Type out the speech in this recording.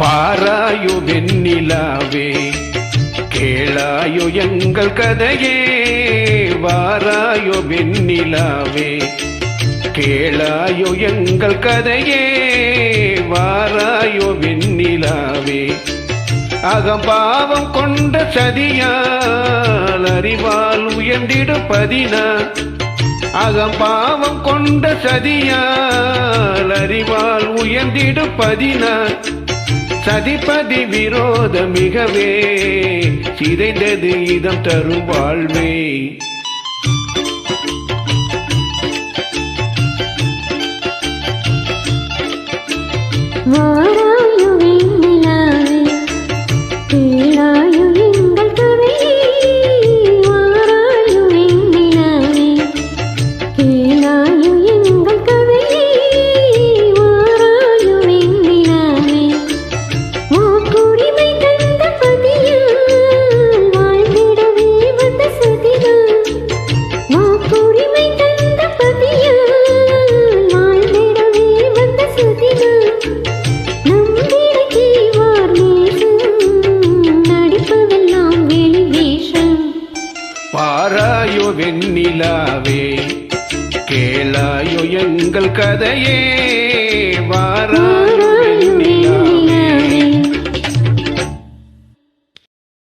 வாராயோ வெண்ணிலாவே கேளாயோ எங்கள் கதையே வாராயோ வெண்ணிலாவே கேளாயோ எங்கள் கதையே வாராயோ வெண்ணிலாவே அகம்பாவம் கொண்ட சதியால் அறிவால் உயர்ந்திடு பதினான். அகம்பாவம் கொண்ட சதியால் அறிவால் உயர்ந்திடு பதினான். சதிபதி விரோத மிகவே. சிதைந்தது இதம் தரும் வாழ்வே. வாராயு வெண்ணிலாவே கேளாயோ பாராயோ வெண்ணிலாவே கேளாயோ எங்கள் கதையே வாராயோ